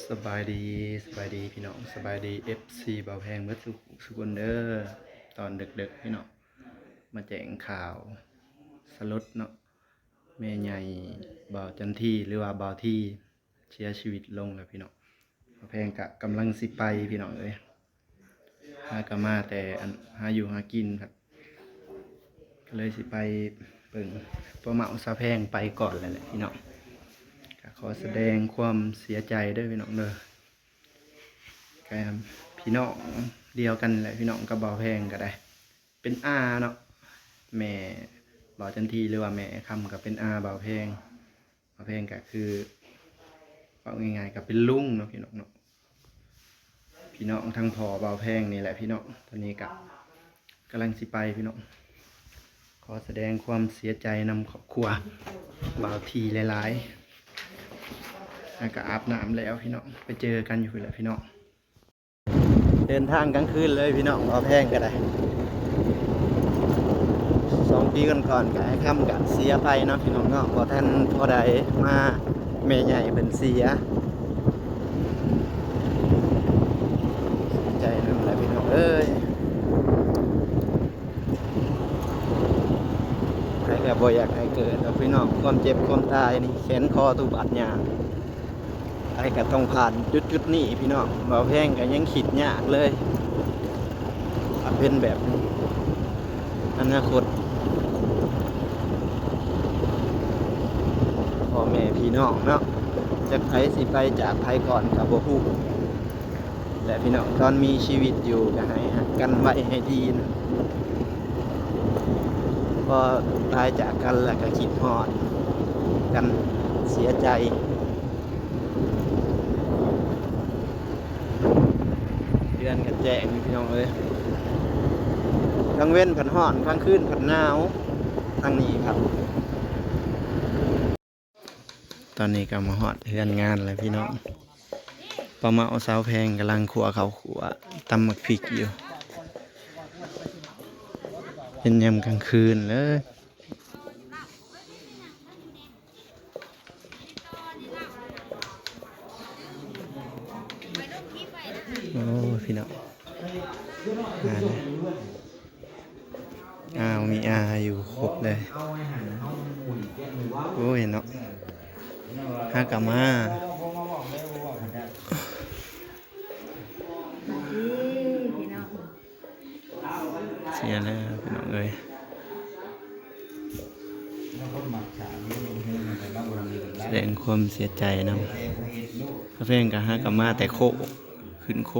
สบายดีสบายดีพี่น้องสบายดี FC เบาแพงเบิดสุขสุกคนเด้อตอนดึกๆพี่น้องมาแจ้งข่าวสลดเนาะแม่ใหญ่บ่าจันทีหรือว่าบ่าที่เสียชีวิตลงแล้วพี่น้องเบาแพงกะกำลังสิไปพี่น้องเอ้ยหากะมาแต่หาอยู่หากินครับก็เลยสิไปเบิ่งเพราะมาเอาสาแพงไปก่อนเลยแหละพี่น้อง อแสดงความเสียใจด้วยพี่น้องเด้อแกพี่น้องเดียวกันแหละพี่น้องกับบ่าวแพงก็ได้ เป็นอาเนาะแม่บ่าจันทีหรือว่าแม่คำก็เป็นอาบ่าวแพงบ่าวแพงก็คือเอาง่ายๆก็เป็นลุงเนาะพี่น้องเนาะพี่น้องทั้งพอบ่าวแพงนี่แหละพี่น้องตอนนี้ก็กำลังสิไปพี่น้องขอแสดงความเสียใจนำครอบครัวบ่าวทีหลายๆแล้ว ก็อาบน้ำแล้วพี่น้องไปเจอกันอยู่แหละพี่น้องเดินทางกลางคืนเลยพี่น้องเอาแพงก็ได้สองปีก่อนๆกับไอ้ค่ำกับเสียไปเนาะพี่น้องเนาะพอท่านพอใดมาเมใหญ่เป็นเสียสียใจนั่นแหละพี่น้องเอ้ยใครก็บ่อยากให้เกิดแล้วพี่น้องความเจ็บความตายนี่แขนคอตุบาดยาง อ้ก็ต้องผ่านจุดจุดนี้พี่น้องบ่าวแพงก็ยังขิดยากเลยเป็นแบบนี้อนาคตพ่อแม่พี่น้องเนาะจะไผสิไปจากไผก่อนกับบ่ฮู้และพี่น้องตอนมีชีวิตอยู่ก็ให้กันไว้ให้ดีนะพอตายจากกันแล้วก็คิดฮอด กันเสียใจ ดือนกันแจงพี่น้องเอ้ยทั้งเว้นผันห่อนทั้งคืนผันหนาวทั้งนี้ครับ ตอนนี้ก็มาหอดเฮือนงานแล้วพี่น้องปลาเมาสาวแพงกำลังขัวเขาขัวตำหมักพริกอยู่เป็นยำกลางคืนเลย มีอาอยู่ครบเลยโอ้ยเนาะฮากามาเสียแล้วพี่น้องเอ้ยแสดงความเสียใจนำพระเพลงกับฮากามาแต่โคขึ้นโค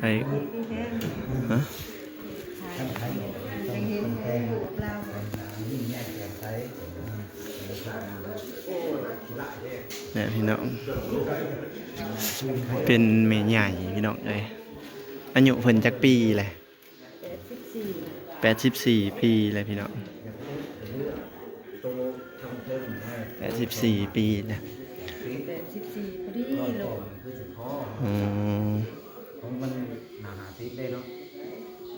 ไอ้พี่แท้ฮะยังเห็นอยู่กับเราเนี่ยพี่น้อง เป็นเมใหญ่พี่น้องเอ้ยอายุเพิ่นจักปีเลยแปดสิบสี่แปดสิบสี่ปีเลยพี่น้องแปดสิบสี่ปีนะแปดสิบสี่พอดีโลก อ๋อ ของมันหนาหนาติด ได้เนาะ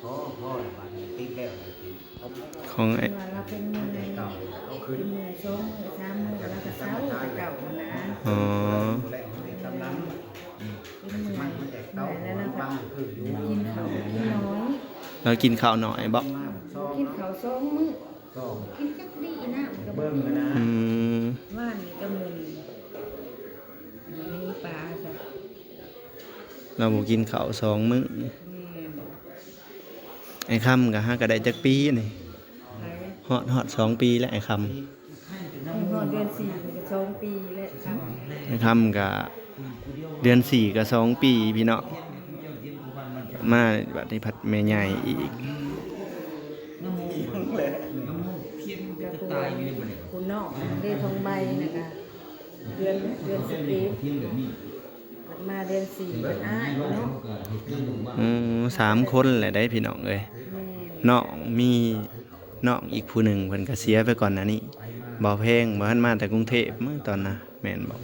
พ่อพ่อน่ะบาดนี้ติดแล้วเลยติดเอาของไอ้ว่าเราเป็นมือเก่าเอาเป็ขึ้นนมือสองมือสามมือแล้วก็เช้าแต่เก่านะอ๋อแรกมันติดตำลังเป็นมือมันมันแตกเหเต้านื่อยแล้วมันเราก็บังขึ้นอยู่กินข้าวกินน้อยเรากินข้าวหน่อยบอกมากซองกินข้าวสองมื้อซองกินจักดีนะมันก็บ่เบิ่งกันนะอืมว่านนี่ก็มือมีปลาจ้ะเราบอกกินข้าวสองมื้อแม่ ไอ้คำกับห้าก็ได้จักปีนี่ไปฮอดฮอดสองปีแล้วไอ้คพอเดือนสี่มันก็สองปีแล้วครับำไอ้คำกับเดือนสี่กับสองปีพี่เนาะมาบัดนี้ผัดแม่ใหญ่อีก ก็คือคุณนอกเดือนทองใบนะคะเดือนเดือนสิบเอ็ดมันมาเดือนสี่มันอ้ายเนาะอืมสามคนแหละได้พี่น้องเลยแม่ น้องมีน้องอีกผู้หนึ่งเพิ่นก็เสียไปก่อนหนะนี่บ่แพงบ่ทันมาแต่กรุงเทพเมื่อตอนน่ะแม่นบอก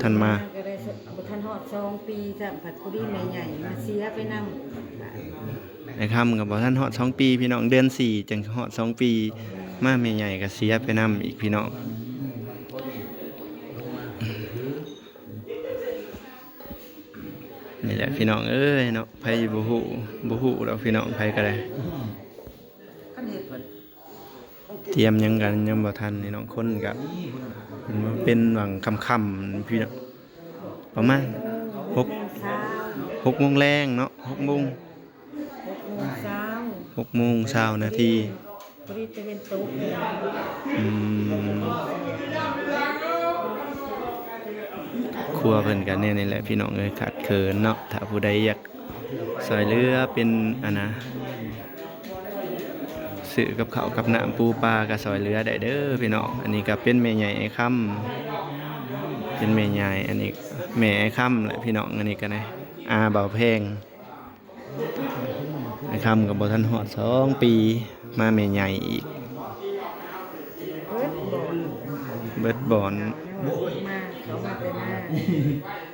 ท่านมาก็ได้บุทันหอดสองปีจ้ะผัดกุดีใหญ่ๆมาเสียไปนำไอ้คำกับบ่ทันฮอดสองปี พี่น้องเดือนสี่จังฮอดสองปี มาแม่ใหญ่ก็เสียไปนํอีกพี่น้อง นี่แหละพี่น้องเอ้ยเนาะไผบ่ฮู้บ่ฮู้ดอกพี่น้องไผก็ได้คันเฮ็ดเพิ่นเตรียมหยังกันยังบ่ทันนี่น้องคนก็เพิ่นว่าเป็นหวังค่ำๆพี่น้องประมาณหกเช้าหกโมงแรงเนาะหกโมงหกโมงเช้าหกโมงเช้านาทีพอดีจะเป็นตุ๊กอืมครัวเพิ่นกันเนี่ยนี่แหละพี่น้องเอ้ยขาดเขินเนาะถ้าผู้ใดอยากซอยเรือเป็นอันนะซื้อกับเขากับน้ำปูปลาก็ซอยเรือได้เด้อพี่น้องอันนี้ก็เป็นแม่ใหญ่ไอ้ค่ำเป็นแม่ใหญ่อันนี้แม่ไอ้ค่ำแหละพี่น้องอันนี้ก็ได้อาเบาแพงไอ้ค่ำกับบ่ทันฮอดสองปีมาแม่ใหญ่อีกเบิดบ่อนเบิดบอนมาเขามาแต่มามา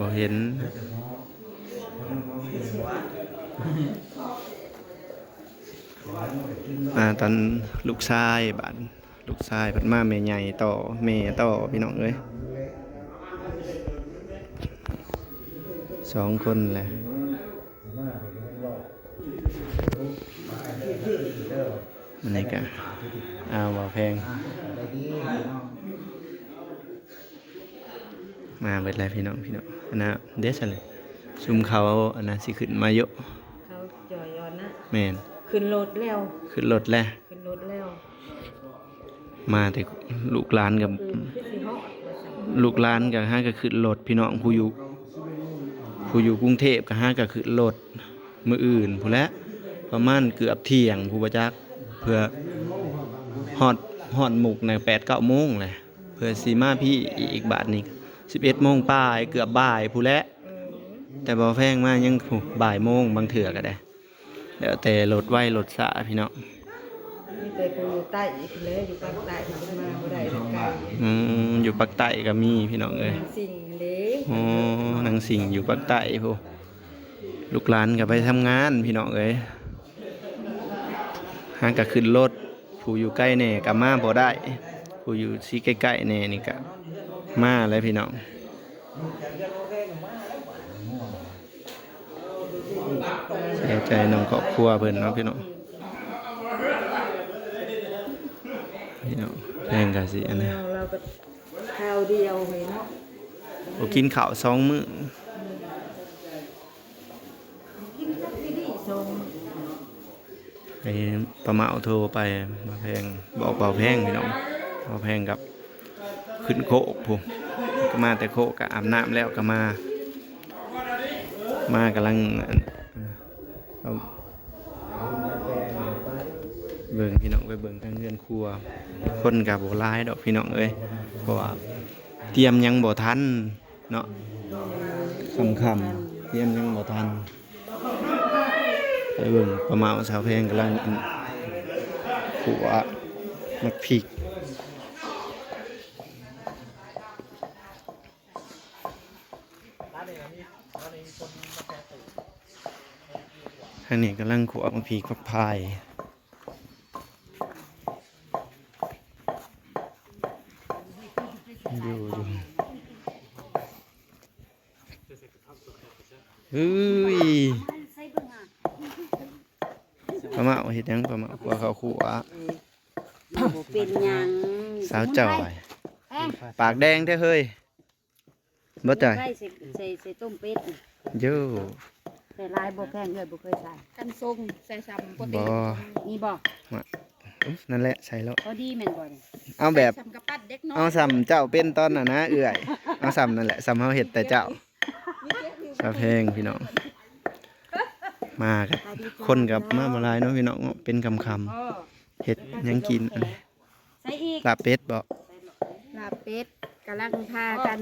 บ่เห็นมาตอนลูกชายบาดลูกชายเพัดมาแม่ใหญ่ต่อแม่ต่อพี่น้องเอ้ยสองคนแหละอันนี้ก็เอาบ่แพงได้ดีพี่น้อง มาเบิดแล้วพี่น้องพี่น้องอันน่ะเด็ดซะเลยซุมเขาอันน่ะสิขึ้นมาเยอะเขาจ่อยอนนะแม่นขึ้นรถแล้ว ขึ้นรถแล้วขึ้นรถแล้ว มาแต่ลูกหลานกับคือคือสิเหาะว่าซั่นลูกหลานกับห้าก็ขึ้นรถพี่น้องผู้อยู่ผู้อยู่กรุงเทพกับห้าก็ขึ้นรถมืออื่นผู้นแหละประมาณเกือบเที่ยงผู้ประจักษ์เพื่อฮอดฮอดหมุกในแปดเก้าโมงเลยเพื่อสีมาพี่อีกบาทนี้ สิบเอ็ดโมงป้ายเกือบบ่ายผู้นแหละเออแต่บ่แพงมากยังผู้บ่ายโมงบางเถื่อก็ได้แล้วแต่รถไว้รถสาพี่น้องมีแต่กูอยู่ใต้อีกแล้วอยู่ภาคใต้มันมาบ่ได้ทางไกลอืมอยู่ปักใต้ก็มีพี่น้องเอ้ยสิ่งเด้อ๋อนางสิงอยู่ปากใต้พูลูกหลานก็ไปทำงานพี่น้องเอ้ยหางก็ขึ้นรถผู้อยู่ใกล้แน่ก็มาบ่ได้ผู้อยู่ซีใกล้ๆแน่นี่ก็ มาเลยพี่น้องเสียใจน้องครอบครัวเพิ่นเนาะพี่น้องพี่น้องแพงกะสิอันนี้เราเราก็ข้าวเดียวเฮ้ยเนาะบ่กินข้าวสองมื้อกินจักดีๆส่งไปประมาโทรไปมาแพงบอกเบาแพงพี่น้องเบาแพงกับ ขึ้นโคกผมก็มาแต่โคกก็อาบน้ำแล้วก็มา มากำลังเาเบิ่งพี่น้องไปเบิ่งทางเรือนครัว คนกับโบร้ายดอกพี่น้องเอ้ยเพราะว่าเตรียมยังบ่ทันเนาะคำคำเตรียมยังบ่ทันไปเบิ่งประมาณสาวเพลงกำลังขัวมักพริกางนี้กำลังขัวมักพริกฟักพายอยู่อยู่เฮ้ยปลาเมาเฮ็ดหยังปลาเมากลัวเขาขู่อะบ่เป็นหยังสาวจ่อยปากแดงแท้เฮ้ยบ่จ่อยใส่ใส่ใส่ใส่ต้มเป็ดนี่โย่ใส่ลายบ่แพงเลยบ่เคยใส่กันทรงใส่ซ้ำปกบ่ตินี่บ่อุ๊ยนั่นแหละใส่แล้วพอดีแม่นบ่นี่เอาแบบซ้ำกับปัดเด็กน้อยเอาซ้ำเจ้าเป็นตอนน่ะนะเอื้อยเอาซ้ำนั่นแหละซ้ำเฮาเฮ็ดแต่เจ้าสาวเพลงพี่น้องมากับคนกับมาบ่หลายเนาะพี่น้องเป็นคำพ่อๆเฮ็ดหยังกินอันนี้ใส่อีกลาบเป็ดบ่ลาบเป็ดกำลังพากัน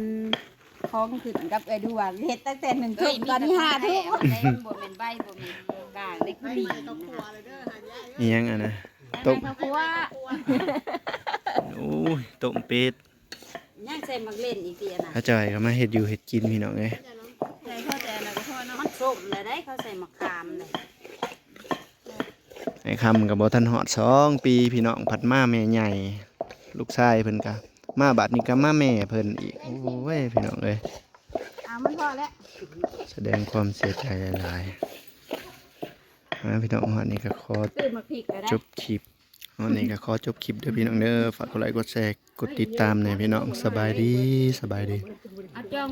คล้องขึ้นกับไอ้ดวงเฮ็ดตั้งแต่หนึ่งทุ่มตอนนี้ห้าทุ่มใส่บ่แม่นใบบ่แม่นกลางเล็กดีนะคะอีหยังอันน่ะต้มข้าวคั่วโอ้ยต้มเป็ดย่างใส่มักเล่นอีกทีอะนะถ้าจ่อยก็มาเฮ็ดอยู่เฮ็ดกินพี่น้องเอ้ยใส่ข้าวแต่แล้วก็ทอดเนาะมันส้มเลยได้เขาใส่มะขามเลยไอ้คำกับบทันหอดสองปีพี่น้องผัดมาแม่ใหญ่ ลูกชายเพิ่นกะ มาบัดนี้ก็มาแม่เพิ่นอีก โอ้ยพี่น้องเอ้ยอ่ามันพอแล้วแสดงความเสียใจหลายๆมาพี่น้องวันนี้ก็ขอตื่นมาพริกก็ได้จบคลิปวันนี้ก็ขอจบคลิปเด้อพี่น้องเด้อฝากกดไลค์กดแชร์กดติดตามหน่อยพี่น้องสบายดีสบายดี เอาจอง